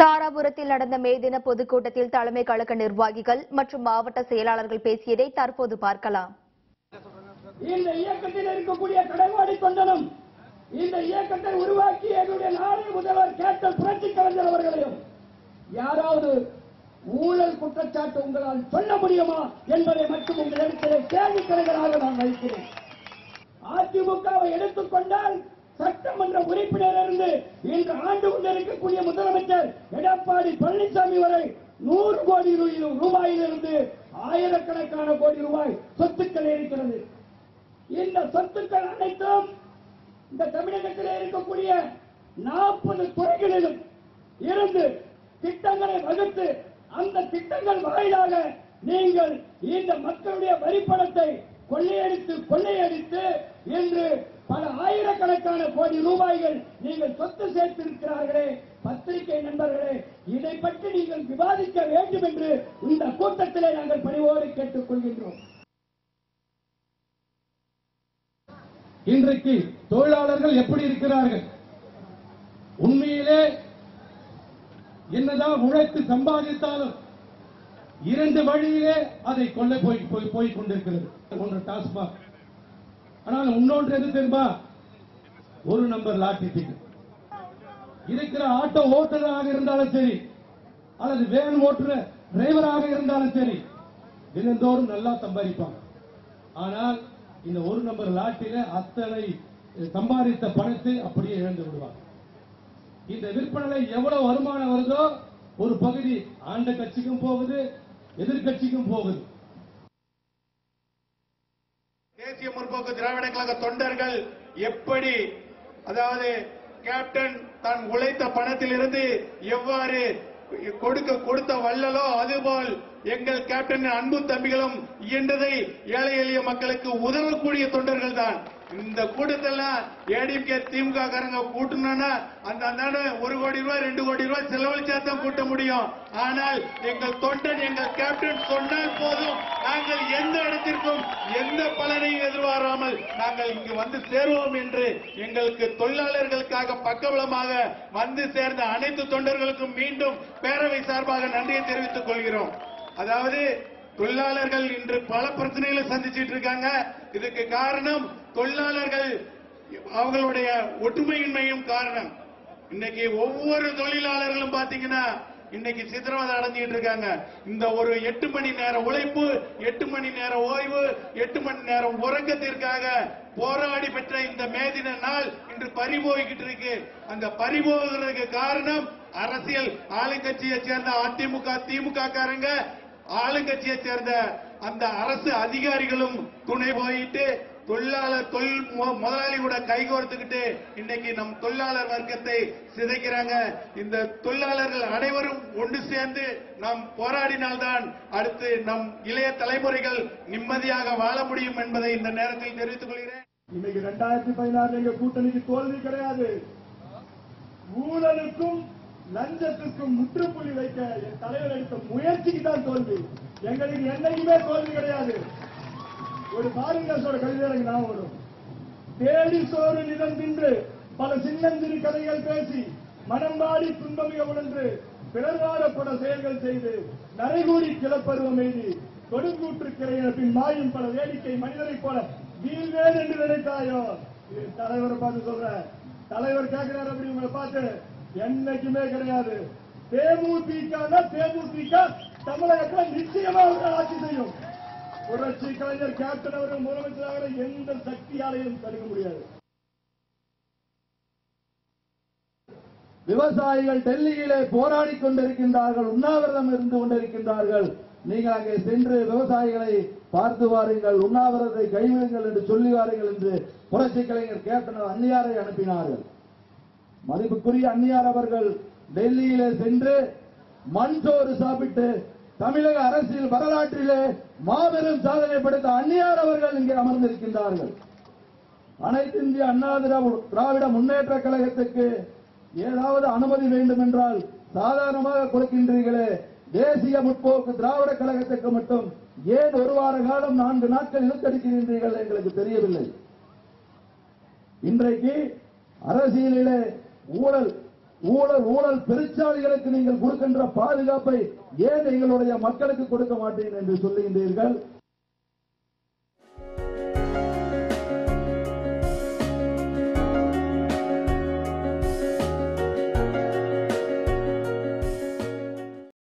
தாராபுரத்தில் நடந்த மே தின பொதுக்கூட்டத்தில் தலைமை கழக நிர்வாகிகள் மற்றும் மாவட்ட செயலாளர்கள் பேசியதை தற்போது பார்க்கலாம். இந்த இயக்கத்தில் இருக்கக்கூடிய கடைவாடி தொண்டனும் இந்த இயக்கத்தை உருவாக்கி என்னுடைய நாளை முதல்வர் கேட்டல் புரட்சி கலைஞர் அவர்களையும் யாராவது ஊழல் குற்றச்சாட்டு உங்களால் சொல்ல முடியுமா என்பதை மட்டும் உங்களிடத்திலே கேள்வி கலைஞராக நான் வைக்கிறேன். அதிமுகவை எடுத்துக்கொண்டால் சட்டமன்ற உறுப்பினர் இருந்து இன்று ஆண்டு கொண்டிருக்கக்கூடிய முதலமைச்சர் எடப்பாடி பழனிசாமி வரை நூறு கோடி ரூபாயிலிருந்து ஆயிரக்கணக்கான கோடி ரூபாய் சொத்துக்கள் இருக்கிறது. இந்த சொத்துக்கள் அனைத்தும் இந்த தமிழகத்தில் இருக்கக்கூடிய நாற்பது துறைகளிலும் இருந்து திட்டங்களை வகுத்து அந்த திட்டங்கள் வாயிலாக நீங்கள் இந்த மக்களுடைய வரிப்பணத்தை கொள்ளையடித்து கொள்ளையடித்து இன்று பல ஆயிரக்கணக்கான கோடி ரூபாய்கள் நீங்கள் சொத்து சேர்த்திருக்கிறார்களே. பத்திரிகை நண்பர்களே இதை பற்றி நீங்கள் விவாதிக்க வேண்டும் என்று இந்த கூட்டத்திலே நாங்கள் பணிவோடு கேட்டுக் கொள்கின்றோம் இன்றைக்கு தொழிலாளர்கள் எப்படி இருக்கிறார்கள்? உண்மையிலே என்னதான் உழைத்து சம்பாதித்தாலும் இரண்டு வழியிலே அதை கொள்ள போய் போய் கொண்டிருக்கிறது. ஒன்று டாஸ்மாக். ஆனால் இன்னொன்று எது தெரியுமா? ஒரு நம்பர் லாட்டரி டிக்கெட் இருக்கிற ஆட்டோ ஓட்டுநராக இருந்தாலும் சரி அல்லது வேன் ஓட்டுற டிரைவராக இருந்தாலும் சரி தினந்தோறும் நல்லா சம்பாதிப்பாங்க. ஆனால் இந்த ஒரு நம்பர் லாட்டில அத்தனை சம்பாதித்த பணத்தை அப்படியே இழந்து விடுவாங்க. இந்த விற்பனை எவ்வளவு வருமானம் வருதோ ஒரு பகுதி ஆண்ட கட்சிக்கும் போகுது எதிர்கட்சிக்கும் போகுது. தேசிய முற்போக்கு திராவிட கழக தொண்டர்கள் எப்படி அதாவது கேப்டன் தான் உழைத்த பணத்திலிருந்து எவ்வாறு கொடுக்க கொடுத்த வள்ளலோ அதுபோல் எங்கள் கேப்டன் அன்பு தம்பிகளும் இயன்றதை ஏழை எளிய மக்களுக்கு உதவக்கூடிய தொண்டர்கள் தான். இந்த கூட்டத்தெல்லாம் ஏடிஎம்கே திமுக காரங்க கூட்டணும்னா அந்த அந்தாண்டு ஒரு கோடி ரூபாய் ரெண்டு கோடி ரூபாய் செலவழிச்சா தான் கூட்ட முடியும். ஆனால் எங்கள் தொண்டன் எங்கள் கேப்டன் சொன்னால் போதும். நாங்கள் எந்த இடத்திற்கும் எந்த பலனையும் எதிர்பாராமல் நாங்கள் இங்கு வந்து சேருவோம் என்று எங்களுக்கு தொழிலாளர்களுக்காக பக்கபலமாக வந்து சேர்ந்த அனைத்து தொண்டர்களுக்கும் மீண்டும் பேரவை சார்பாக நன்றியை தெரிவித்துக் கொள்கிறோம். அதாவது தொழிலாளர்கள் இன்று பல பிரச்சனைகளை சந்திச்சிட்டு இருக்காங்க. இதுக்கு காரணம் தொழிலாளர்கள் அவங்களுடைய ஒற்றுமையின்மையும் காரணம். இன்னைக்கு ஒவ்வொரு தொழிலாளர்களும் பாத்தீங்கன்னா இன்னைக்கு சித்திரவதை அடைஞ்சிட்டு இருக்காங்க. இந்த ஒரு எட்டு மணி நேர உழைப்பு எட்டு மணி நேர ஓய்வு எட்டு மணி நேரம் உறக்கத்திற்காக போராடி பெற்ற இந்த மேதின நாள் இன்று பறிபோய்கிட்டு இருக்கு. அந்த பறிபோகிறதுக்கு காரணம் அரசியல். ஆளுங்கட்சியை சேர்ந்த அதிமுக திமுக காரங்க ஆளுங்கட்சியை சேர்ந்த அந்த அரசு அதிகாரிகளும் துணை போயிட்டு தொழிலாளர் தொழில் மு- முதலாளி கூட கைகோர்த்துக்கிட்டு இன்னைக்கு நம் தொழிலாளர் வர்க்கத்தை சிதைக்கிறாங்க. இந்த தொழிலாளர்கள் அனைவரும் ஒன்று சேர்ந்து நாம் போராடினால்தான் அடுத்து நம் இளைய தலைமுறைகள் நிம்மதியாக வாழ முடியும் என்பதை இந்த நேரத்தில் தெரிவித்துக் கொள்கிறேன். இன்னைக்கு ரெண்டாயிரத்தி பதினாறு எங்க கூட்டணிக்கு தோல்வி கிடையாது. ஊழலுக்கும் லஞ்சத்துக்கும் முற்றுப்புள்ளி வைக்க என் தலைவர் எடுத்த முயற்சிக்கு தான் தோல்வி. எங்களுக்கு என்னைக்குமே தோல்வி கிடையாது. ஒரு பாரதிதாசோட கவிதை எனக்கு ஞாபகம் வரும். தேடி சோறு நிலம் தின்று பல சின்னஞ்சிறு கதைகள் பேசி மனம் வாடி துன்பமிக உணர்ந்து பிறர்வாடப்பட செயல்கள் செய்து நரைகூடி கிளப்பருவம் எய்தி கொடுங்கூற்று கிரையின பின் மாயும் பல வேடிக்கை மனிதரை போல வீழ்வேன் என்று நினைத்தாயோ? இது தலைவரை பார்த்து சொல்றேன். தலைவர் கேட்கிறார் அப்படி உங்களை பார்த்து. என்னைக்குமே கிடையாது. தேமுதிக தேமுதிக தமிழகத்தில் நிச்சயமா ஆட்சி செய்யும். புரட்சி கலைஞர் கேப்டன் அவர்கள் முதலமைச்சராக எந்த சக்தியாலையும் தடுக்க முடியாது. விவசாயிகள் டெல்லியிலே போராடி கொண்டிருக்கின்றார்கள் உண்ணாவிரதம் இருந்து கொண்டிருக்கின்றார்கள். நீங்கள் அங்கே சென்று விவசாயிகளை பார்த்து வாருங்கள் உண்ணாவிரதத்தை கைவிடுங்கள் என்று சொல்லி வாருங்கள் என்று புரட்சி கலைஞர் கேப்டன் அந்நியாரை அனுப்பினார்கள் மதிப்புக்குரிய அந்நியார் அவர்கள் டெல்லியிலே சென்று மண் சோறு சாப்பிட்டு தமிழக அரசியல் வரலாற்றிலே மாபெரும் சாதனை படைத்த அந்நியார் அவர்கள் இங்கே அமர்ந்திருக்கின்றார்கள். அனைத்து இந்திய அண்ணா திராவிட- திராவிட முன்னேற்ற கழகத்துக்கு ஏதாவது அனுமதி வேண்டும் என்றால் சாதாரணமாக கொடுக்கின்றீர்களே தேசிய முற்போக்கு திராவிட கழகத்துக்கு மட்டும் ஏன் ஒரு வார காலம் நான்கு நாட்கள் இழுத்தடிக்கின்றீர்கள் எங்களுக்கு தெரியவில்லை. இன்றைக்கு அரசியலிலே ஊழல் ஊழல் ஊழல் பெருச்சாளிகளுக்கு நீங்கள் கொடுக்கின்ற பாதுகாப்பை ஏன் எங்களுடைய மக்களுக்கு கொடுக்க மாட்டேன் என்று சொல்லுகின்றீர்கள்?